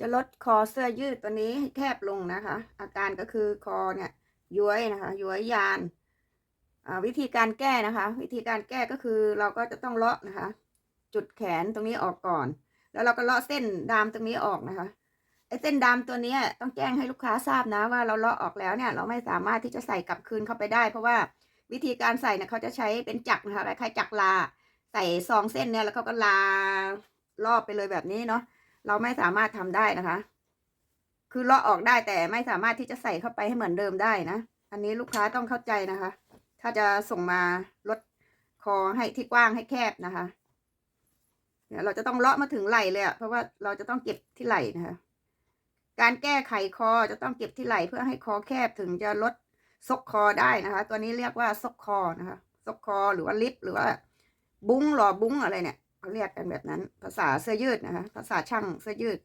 จะลดคอเสื้อยืดตัวนี้ให้แคบลงนะคะ อาการก็คือคอเนี่ยย้วยนะคะย้วยยานวิธีการแก้นะคะ วิธีการแก้ก็คือเราก็จะต้องเลาะนะคะ จุดแขนตรงนี้ออกก่อน แล้วเราก็เลาะเส้นดามตรงนี้ออกนะคะไอ้เส้นดามตัวนี้ต้องแจ้งให้ลูกค้าทราบนะว่าเราเลาะออกแล้วเนี่ย เราไม่สามารถที่จะใส่กลับคืนเข้าไปได้ เพราะว่าวิธีการใส่เนี่ยเขาจะใช้เป็นจักรนะคะคล้ายๆจักรลา ใส่ซองเส้นเนี่ยแล้วเขาก็ลารอบไปเลยแบบนี้เนาะ เราไม่สามารถทำได้นะคะ คือเลาะออกได้แต่ไม่สามารถที่จะใส่เข้าไปให้เหมือนเดิมได้นะ อันนี้ลูกค้าต้องเข้าใจนะคะ ถ้าจะส่งมาลดคอให้ที่กว้างให้แคบนะคะเนี่ยเราจะต้องเลาะมาถึงไหล่เลยอะเพราะว่าเราจะต้องเก็บที่ไหล่นะคะ การแก้ไขคอจะต้องเก็บที่ไหล่เพื่อให้คอแคบถึงจะลดซกคอได้นะคะ ตัวนี้เรียกว่าซกคอนะคะซกคอหรือว่าลิฟต์หรือว่า บุ้งหล่อบุ้งอะไรเนี่ย เขาเรียกกันแบบนั้น ภาษาเสื้อยืดนะคะภาษาช่างเสื้อยืด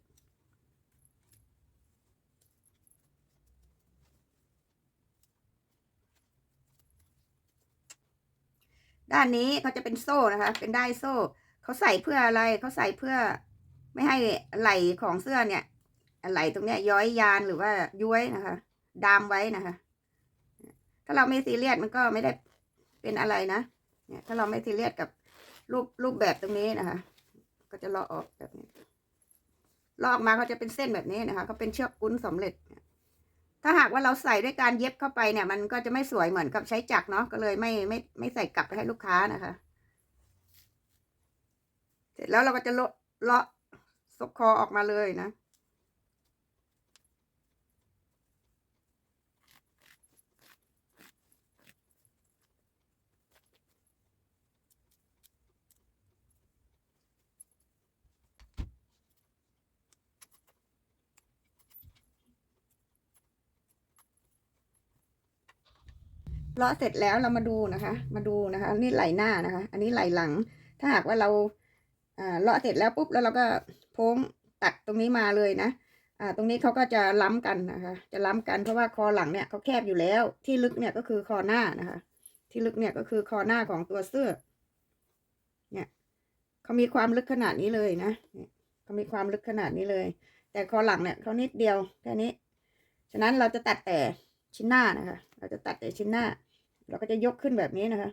ด้านนี้เขาจะเป็นโซ่นะคะ เป็นได้โซ่เขาใส่เพื่ออะไรเขาใส่เพื่อไม่ให้ไหลของเสื้อเนี่ยไหลตรงเนี้ยย้อยยานหรือว่าย้วยนะคะ ดามไว้นะคะ ถ้าเราไม่ซีเรียสมันก็ไม่ได้เป็นอะไรนะเนี่ยถ้าเราไม่ซีเรียสกับ รูปรูปแบบตรงนี้นะคะ ก็จะเลาะออกแบบนี้ ลอกมาเขาจะเป็นเส้นแบบนี้นะคะเขาเป็นเชือกกุ้นสำเร็จ ถ้าหากว่าเราใส่ด้วยการเย็บเข้าไปเนี่ย มันก็จะไม่สวยเหมือนกับใช้จักรเนาะ ก็เลยไม่ไม่ไม่ใส่กลับไปให้ลูกค้านะคะ เสร็จแล้วเราก็จะเลาะเลาะซกคอออกมาเลยนะ เลาะเสร็จแล้วเรามาดูนะคะ มาดูนะคะนี่ไหลหน้านะคะ อันนี้ไหลหลัง ถ้าหากว่าเราเลาะเสร็จแล้วปุ๊บแล้วเราก็โพ้งตัดตรงนี้มาเลยนะอ่าตรงนี้เขาก็จะล้ำกันนะคะ จะล้ำกันเพราะว่าคอหลังเนี่ยเขาแคบอยู่แล้ว ที่ลึกเนี่ยก็คือคอหน้านะคะ ที่ลึกเนี่ยก็คือคอหน้าของตัวเสื้อ เนี่ยเขามีความลึกขนาดนี้เลยนะเขามีความลึกขนาดนี้เลย แต่คอหลังเนี่ยเขานิดเดียวแค่นี้ ฉะนั้นเราจะตัดแต่ชิ้นหน้านะคะ เราจะตัดแต่ชิ้นหน้า เราก็จะยกขึ้นแบบนี้นะคะ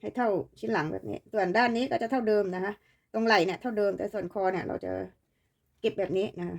ให้เท่าชิ้นหลังแบบนี้ ส่วนด้านนี้ก็จะเท่าเดิมนะคะ ตรงไหล่เนี่ยเท่าเดิมแต่ส่วนคอเนี่ยเราจะเก็บแบบนี้นะคะ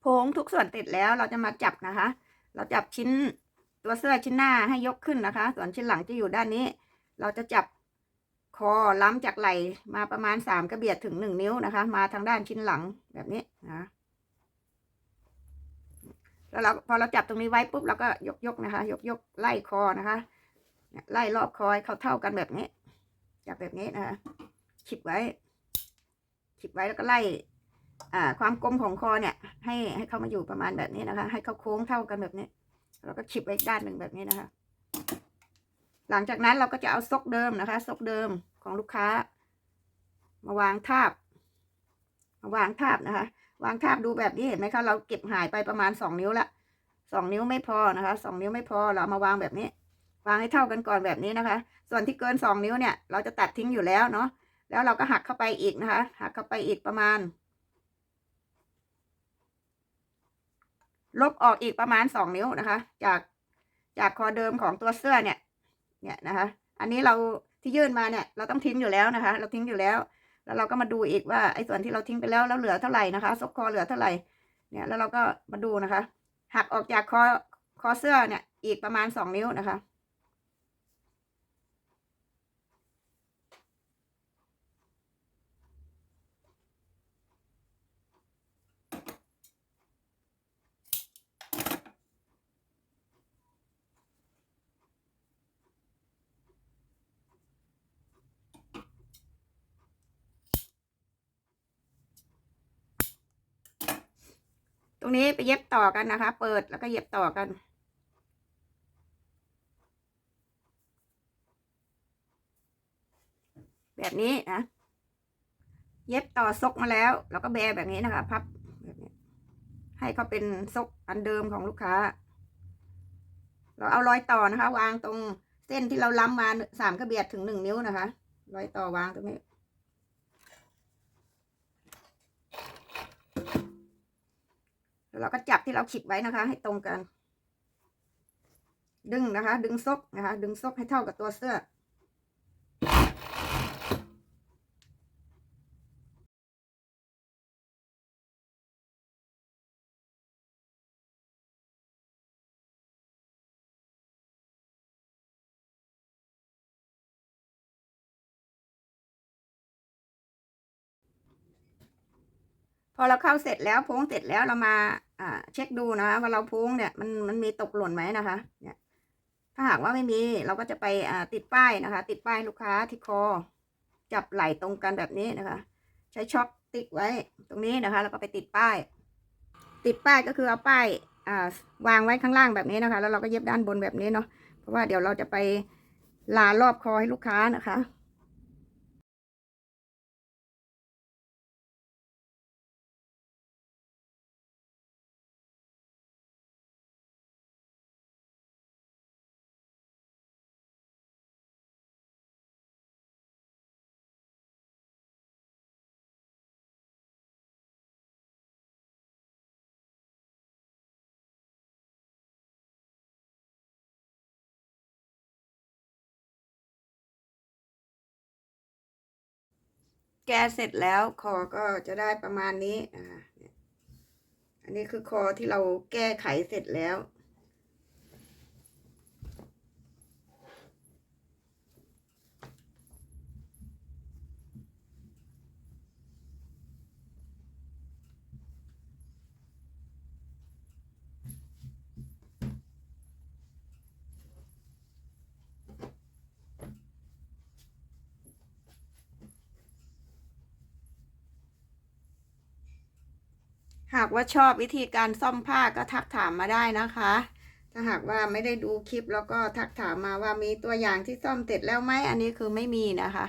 โพ้งทุกส่วนติดแล้วเราจะมาจับนะคะ เราจับชิ้นตัวเสื้อชิ้นหน้าให้ยกขึ้นนะคะ ส่วนชิ้นหลังจะอยู่ด้านนี้ เราจะจับคอล้ำจากไหล่มาประมาณสามกระเบียดถึงหนึ่งนิ้วนะคะ มาทางด้านชิ้นหลังแบบนี้นะแล้วเราพอเราจับตรงนี้ไว้ปุ๊บเราก็ยกยกนะคะ ยกยกไล่คอนะคะไล่รอบคอยเขาเท่ากันแบบนี้จับแบบนี้นะคะฉิบไว้ฉิบไว้แล้วก็ไล่ ความกลมของคอเนี่ย ให้ให้เขามาอยู่ประมาณแบบนี้นะคะ ให้เขาโค้งเท่ากันแบบนี้เราก็ฉิบไว้อีกด้านหนึ่งแบบนี้นะคะ หลังจากนั้นเราก็จะเอาซกเดิมนะคะ ซกเดิมของลูกค้า มาวางทาบ มาวางทาบนะคะ วางทาบดูแบบนี้เห็นไหมคะ เราเก็บหายไปประมาณสองนิ้วละสองนิ้วไม่พอนะคะสองนิ้วไม่พอเรามาวางแบบนี้ วางให้เท่ากันก่อนแบบนี้นะคะ ส่วนที่เกินสองนิ้วเนี่ย เราจะตัดทิ้งอยู่แล้วเนาะแล้วเราก็หักเข้าไปอีกนะคะ หักเข้าไปอีกประมาณ ลบออกอีกประมาณสองนิ้วนะคะ จากจากคอเดิมของตัวเสื้อเนี่ย เนี่ยนะคะ อันนี้เราที่ยื่นมาเนี่ย เราต้องทิ้งอยู่แล้วนะคะ เราทิ้งอยู่แล้ว แล้วเราก็มาดูอีกว่าไอ้ส่วนที่เราทิ้งไปแล้วแล้วเหลือเท่าไหร่นะคะซกคอเหลือเท่าไหร่เนี่ยแล้วเราก็มาดูนะคะ หักออกจากคอคอเสื้อเนี่ย อีกประมาณสองนิ้วนะคะ รงนี้ไปเย็บต่อกันนะคะ เปิดแล้วก็เย็บต่อกัน แบบนี้นะเย็บต่อซกมาแล้ว แล้วก็แบแบบนี้นะคะ พับแบบนี้ให้เขาเป็นซกอันเดิมของลูกค้า เราเอารอยต่อนะคะ วางตรงเส้นที่เราล้ำมาสามกระเบียดถึงหนึ่งนิ้วนะคะ รอยต่อวางตรงนี้ แล้ว เราก็จับที่เราขีดไว้นะคะ ให้ตรงกัน ดึงนะคะ ดึงซกนะคะ ดึงซกให้เท่ากับตัวเสื้อ พอเราเข้าเสร็จแล้วโพ้งเสร็จแล้วเรามา อ่า เช็คดูนะว่าเราพ้งเนี่ยมันมันมีตกหล่นไหมนะคะ เนี่ย ถ้าหากว่าไม่มีเราก็จะไปอ่าติดป้ายนะคะ ติดป้ายลูกค้าที่คอ จับไหล่ตรงกันแบบนี้นะคะ ใช้ช็อคติ๊กไว้ตรงนี้นะคะ แล้วก็ไปติดป้าย ติดป้ายก็คือเอาป้ายอ่าวางไว้ข้างล่างแบบนี้นะคะ แล้วเราก็เย็บด้านบนแบบนี้เนาะเพราะว่าเดี๋ยวเราจะไปลารอบคอให้ลูกค้านะคะ แกะเสร็จแล้วคอก็จะได้ประมาณนี้อ่าเนี่ยอันนี้คือคอที่เราแก้ไขเสร็จแล้ว หากว่าชอบวิธีการซ่อมผ้าก็ทักถามมาได้นะคะ ถ้าหากว่าไม่ได้ดูคลิปแล้วก็ทักถามมาว่ามีตัวอย่างที่ซ่อมเสร็จแล้วไหมอันนี้คือไม่มีนะคะ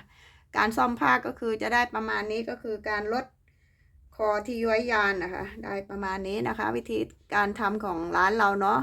การซ่อมผ้าก็คือจะได้ประมาณนี้ก็คือการลดคอที่ย้อยยานนะคะ ได้ประมาณนี้นะคะ วิธีการทำของร้านเราเนาะ